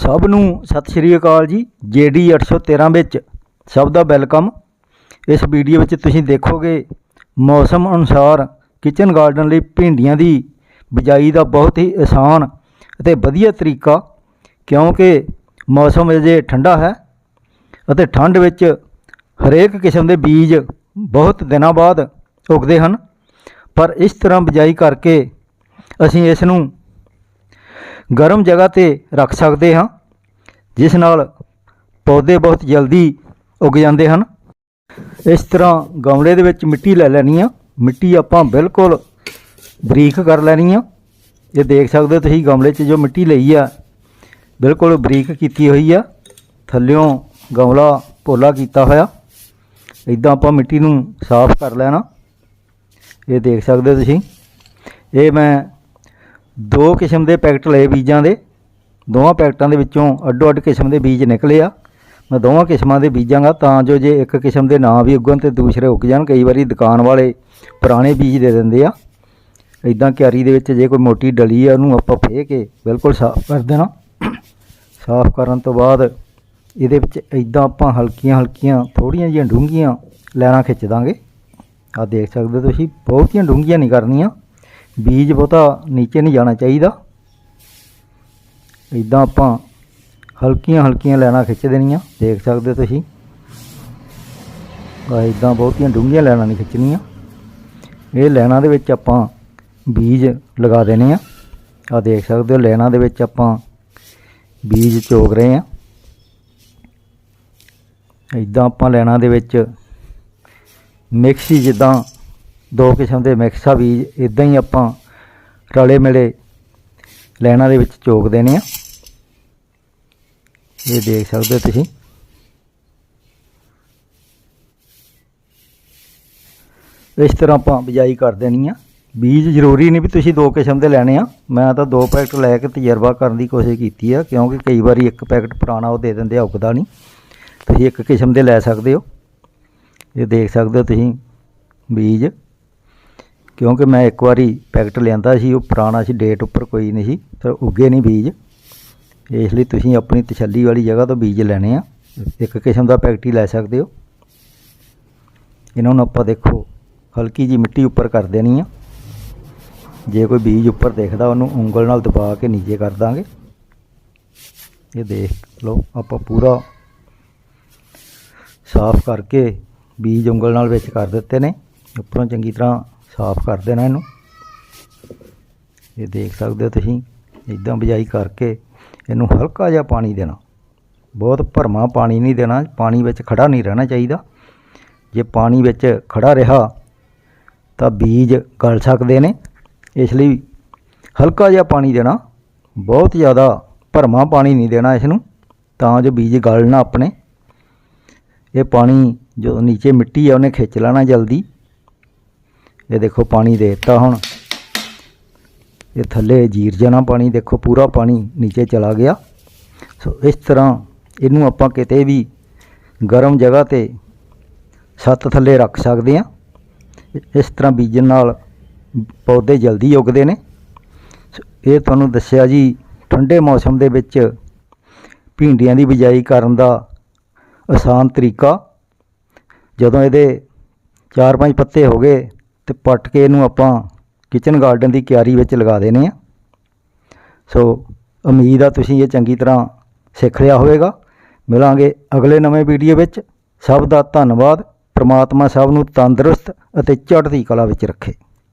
ਸਭ ਨੂੰ ਸਤਿ ਸ਼੍ਰੀ ਅਕਾਲ ਜੀ, ਜੇਡੀ 813 ਵਿੱਚ ਸਭ ਦਾ ਵੈਲਕਮ। ਇਸ ਵੀਡੀਓ ਵਿੱਚ ਤੁਸੀਂ ਦੇਖੋਗੇ ਮੌਸਮ ਅਨੁਸਾਰ ਕਿਚਨ ਗਾਰਡਨ ਲਈ ਭਿੰਡੀਆਂ ਦੀ ਬਿਜਾਈ ਦਾ ਬਹੁਤ ਹੀ ਆਸਾਨ ਅਤੇ ਵਧੀਆ ਤਰੀਕਾ, ਕਿਉਂਕਿ ਮੌਸਮ ਅਜੇ ਠੰਡਾ ਹੈ ਅਤੇ ਠੰਡ ਵਿੱਚ ਹਰੇਕ ਕਿਸਮ ਦੇ ਬੀਜ ਬਹੁਤ ਦਿਨਾਂ ਬਾਅਦ ਉੱਗਦੇ ਹਨ। ਪਰ ਇਸ ਤਰ੍ਹਾਂ ਬਿਜਾਈ ਕਰਕੇ ਅਸੀਂ ਇਸ ਨੂੰ ਗਰਮ ਜਗ੍ਹਾ ਤੇ ਰੱਖ ਸਕਦੇ ਹਾਂ, ਜਿਸ ਨਾਲ ਪੌਦੇ ਬਹੁਤ ਜਲਦੀ ਉੱਗ ਜਾਂਦੇ ਹਨ। ਇਸ ਤਰ੍ਹਾਂ ਗਮਲੇ ਦੇ ਵਿੱਚ ਮਿੱਟੀ ਲੈ ਲੈਣੀ ਆ। ਮਿੱਟੀ ਆਪਾਂ ਬਿਲਕੁਲ ਬਰੀਕ ਕਰ ਲੈਣੀ ਆ। ਇਹ ਦੇਖ ਸਕਦੇ ਹੋ ਤੁਸੀਂ ਗਮਲੇ 'ਚ ਜੋ ਮਿੱਟੀ ਲਈ ਆ, ਬਿਲਕੁਲ ਬਰੀਕ ਕੀਤੀ ਹੋਈ ਆ। ਥੱਲਿਓਂ ਗਮਲਾ ਪੋਲਾ ਕੀਤਾ ਹੋਇਆ। ਇਦਾਂ ਆਪਾਂ ਮਿੱਟੀ ਨੂੰ ਸਾਫ਼ ਕਰ ਲੈਣਾ। ਇਹ ਦੇਖ ਸਕਦੇ ਹੋ ਤੁਸੀਂ। ਇਹ ਮੈਂ ਦੋ ਕਿਸਮ ਦੇ ਪੈਕਟ ਲਏ ਬੀਜਾਂ ਦੇ। ਦੋਵਾਂ ਪੈਕਟਾਂ ਦੇ ਵਿੱਚੋਂ ਅੱਡੋ ਅੱਡ ਕਿਸਮ ਦੇ ਬੀਜ ਨਿਕਲੇ ਆ। ਮੈਂ ਦੋਵਾਂ ਕਿਸਮਾਂ ਦੇ ਬੀਜਾਂਗਾ ਤਾਂ ਜੋ ਜੇ ਇੱਕ ਕਿਸਮ ਦੇ ਨਾਂ ਵੀ ਉੱਗਣ ਤੇ ਦੂਸਰੇ ਉੱਗ ਜਾਣ, ਕਈ ਵਾਰੀ ਦੁਕਾਨ ਵਾਲੇ ਪੁਰਾਣੇ ਬੀਜ ਦੇ ਦਿੰਦੇ ਆ। ਇਦਾਂ ਕਿਆਰੀ ਦੇ ਵਿੱਚ ਜੇ ਕੋਈ ਮੋਟੀ ਡਲੀ ਆ, ਉਹਨੂੰ ਆਪਾਂ ਫੇਹ ਕੇ ਬਿਲਕੁਲ ਸਾਫ਼ ਕਰ ਦੇਣਾ। ਸਾਫ਼ ਕਰਨ ਤੋਂ ਬਾਅਦ ਇਹਦੇ ਵਿੱਚ ਇਦਾਂ ਆਪਾਂ ਹਲਕੀਆਂ ਹਲਕੀਆਂ ਥੋੜੀਆਂ ਜਿਹੀਆਂ ਡੂੰਘੀਆਂ ਲੈਣਾ ਖਿੱਚ ਦਾਂਗੇ। ਆ ਦੇਖ ਸਕਦੇ ਹੋ ਤੁਸੀਂ, ਬਹੁਤੀਆਂ ਡੂੰਘੀਆਂ ਨਹੀਂ ਕਰਨੀਆਂ। ਬੀਜ ਬਹੁਤਾ ਨੀਚੇ ਨਹੀਂ ਜਾਣਾ ਚਾਹੀਦਾ। ਇਦਾਂ ਆਪਾਂ ਹਲਕੀਆਂ ਹਲਕੀਆਂ ਲੈਣਾ ਖਿੱਚ ਦੇਣੀਆਂ, ਦੇਖ ਸਕਦੇ ਹੋ ਤੁਸੀਂ। ਆ ਇਦਾਂ ਬਹੁਤੀਆਂ ਡੂੰਘੀਆਂ ਲੈਣਾ ਨਹੀਂ ਖਿੱਚਣੀਆਂ। ਇਹ ਲੈਣਾ ਦੇ ਵਿੱਚ ਆਪਾਂ ਬੀਜ ਲਗਾ ਦੇਣੇ ਆ। ਆ ਦੇਖ ਸਕਦੇ ਹੋ ਲੈਣਾ ਦੇ ਵਿੱਚ ਆਪਾਂ ਬੀਜ ਚੋਗ ਰਹੇ ਆ। ਇਦਾਂ ਆਪਾਂ ਲੈਣਾ ਦੇ ਵਿੱਚ ਮਿਕਸੀ ਜਿੱਦਾਂ ਦੋ ਕਿਸਮ ਦੇ ਮਿਕਸ ਆ ਬੀਜ ਇਦਾਂ ਹੀ ਆਪਾਂ ਰਲੇ ਮਿਲੇ ਲੈਣਾ ਦੇ ਵਿੱਚ ਚੋਕ ਦੇਣੇ ਆ। ਇਹ ਦੇਖ ਸਕਦੇ ਹੋ ਤੁਸੀਂ। ਇਸ ਤਰ੍ਹਾਂ ਆਪਾਂ ਬਿਜਾਈ ਕਰ ਦੇਣੀ ਆ। ਬੀਜ ਜ਼ਰੂਰੀ ਨਹੀਂ ਵੀ ਤੁਸੀਂ ਦੋ ਕਿਸਮ ਦੇ ਲੈਣੇ ਆ। ਮੈਂ ਤਾਂ ਦੋ ਪੈਕਟ ਲੈ ਕੇ ਤਜਰਬਾ ਕਰਨ ਦੀ ਕੋਸ਼ਿਸ਼ ਕੀਤੀ ਆ, ਕਿਉਂਕਿ ਕਈ ਵਾਰੀ ਇੱਕ ਪੈਕਟ ਪੁਰਾਣਾ ਉਹ ਦੇ ਦਿੰਦੇ ਆ, ਉੱਗਦਾ ਨਹੀਂ। ਤੁਸੀਂ ਇੱਕ ਕਿਸਮ ਦੇ ਲੈ ਸਕਦੇ ਹੋ। ਇਹ ਦੇਖ ਸਕਦੇ ਹੋ ਤੁਸੀਂ ਬੀਜ। ਕਿਉਂਕਿ ਮੈਂ ਇੱਕ ਵਾਰੀ ਪੈਕਟ ਲਿਆਂਦਾ ਸੀ, ਉਹ ਪੁਰਾਣਾ ਸੀ ਡੇਟ ਉੱਪਰ ਕੋਈ ਨਹੀਂ ਸੀ, ਫਿਰ ਉੱਗੇ ਨਹੀਂ ਬੀਜ। ਇਸ ਲਈ ਤੁਸੀਂ ਆਪਣੀ ਤਸੱਲੀ ਵਾਲੀ ਜਗ੍ਹਾ ਤੋਂ ਬੀਜ ਲੈਣੇ ਆ। ਇੱਕ ਕਿਸਮ ਦਾ ਪੈਕਟ ਹੀ ਲੈ ਸਕਦੇ ਹੋ। ਇਹਨਾਂ ਨੂੰ ਆਪਾਂ ਦੇਖੋ, ਹਲਕੀ ਜੀ ਮਿੱਟੀ ਉੱਪਰ ਕਰ ਦੇਣੀ ਆ। ਜੇ ਕੋਈ ਬੀਜ ਉੱਪਰ ਦਿਖਦਾ, ਉਹਨੂੰ ਉਂਗਲ ਨਾਲ ਦਬਾ ਕੇ ਨੀਚੇ ਕਰ ਦਾਂਗੇ। ਇਹ ਦੇਖ ਲਓ, ਆਪਾਂ ਪੂਰਾ ਸਾਫ਼ ਕਰਕੇ ਬੀਜ ਉਂਗਲ ਨਾਲ ਵਿੱਚ ਕਰ ਦਿੱਤੇ ਨੇ। ਉੱਪਰੋਂ ਚੰਗੀ ਤਰ੍ਹਾਂ ਸਾਫ਼ ਕਰ ਦੇਣਾ ਇਹਨੂੰ। ਇਹ ਦੇਖ ਸਕਦੇ ਹੋ ਤੁਸੀਂ ਇਦਾਂ ਬਿਜਾਈ ਕਰਕੇ ਇਹਨੂੰ ਹਲਕਾ ਜਿਹਾ ਪਾਣੀ ਦੇਣਾ। ਬਹੁਤ ਭਰਮਾ ਪਾਣੀ ਨਹੀਂ ਦੇਣਾ, ਪਾਣੀ ਵਿੱਚ ਖੜਾ ਨਹੀਂ ਰਹਿਣਾ ਚਾਹੀਦਾ। ਜੇ ਪਾਣੀ ਵਿੱਚ ਖੜਾ ਰਿਹਾ, ਤਾਂ ਬੀਜ ਗਲ ਸਕਦੇ ਨੇ। ਇਸ ਲਈ ਹਲਕਾ ਜਿਹਾ ਪਾਣੀ ਦੇਣਾ, ਬਹੁਤ ਜ਼ਿਆਦਾ ਭਰਮਾ ਪਾਣੀ ਨਹੀਂ ਦੇਣਾ ਇਸ ਨੂੰ, ਤਾਂ ਜੋ ਬੀਜ ਗਲ ਨਾ ਆਪਣੇ। ਇਹ ਪਾਣੀ ਜੋ ਨੀਚੇ ਮਿੱਟੀ ਆ, ਉਹਨੇ ਖਿੱਚ ਲੈਣਾ ਜਲਦੀ। ਇਹ ਦੇਖੋ ਪਾਣੀ ਦੇ ਦਿੱਤਾ ਹੁਣ। ਇਹ ਥੱਲੇ ਜੀਰ ਜਾਣਾ ਪਾਣੀ, ਦੇਖੋ ਪੂਰਾ ਪਾਣੀ ਨੀਚੇ ਚਲਾ ਗਿਆ। ਸੋ ਇਸ ਤਰ੍ਹਾਂ ਇਹਨੂੰ ਆਪਾਂ ਕਿਤੇ ਵੀ ਗਰਮ ਜਗ੍ਹਾ ਤੇ ਛੱਤ ਥੱਲੇ ਰੱਖ ਸਕਦੇ ਹਾਂ। ਇਸ ਤਰ੍ਹਾਂ ਬੀਜਣ ਨਾਲ ਪੌਦੇ ਜਲਦੀ ਉੱਗਦੇ ਨੇ। ਸੋ ਇਹ ਤੁਹਾਨੂੰ ਦੱਸਿਆ ਜੀ, ਠੰਡੇ ਮੌਸਮ ਦੇ ਵਿੱਚ ਭਿੰਡੀਆਂ ਦੀ ਬਿਜਾਈ ਕਰਨ ਦਾ ਆਸਾਨ ਤਰੀਕਾ। ਜਦੋਂ ਇਹਦੇ 4-5 ਪੱਤੇ ਹੋ ਗਏ ਤੇ ਪੱਟ ਕੇ ਇਹਨੂੰ ਆਪਾਂ ਕਿਚਨ ਗਾਰਡਨ ਦੀ ਕਿਆਰੀ ਵਿੱਚ ਲਗਾ ਦੇਣੇ ਆ। ਸੋ ਉਮੀਦ ਆ ਤੁਸੀਂ ਇਹ ਚੰਗੀ ਤਰ੍ਹਾਂ ਸਿੱਖ ਲਿਆ ਹੋਵੇਗਾ। ਮਿਲਾਂਗੇ ਅਗਲੇ ਨਵੇਂ ਵੀਡੀਓ ਵਿੱਚ। ਸਭ ਦਾ ਧੰਨਵਾਦ। ਪ੍ਰਮਾਤਮਾ ਸਭ ਨੂੰ ਤੰਦਰੁਸਤ ਅਤੇ ਚੜ੍ਹਦੀ ਕਲਾ ਵਿੱਚ ਰੱਖੇ।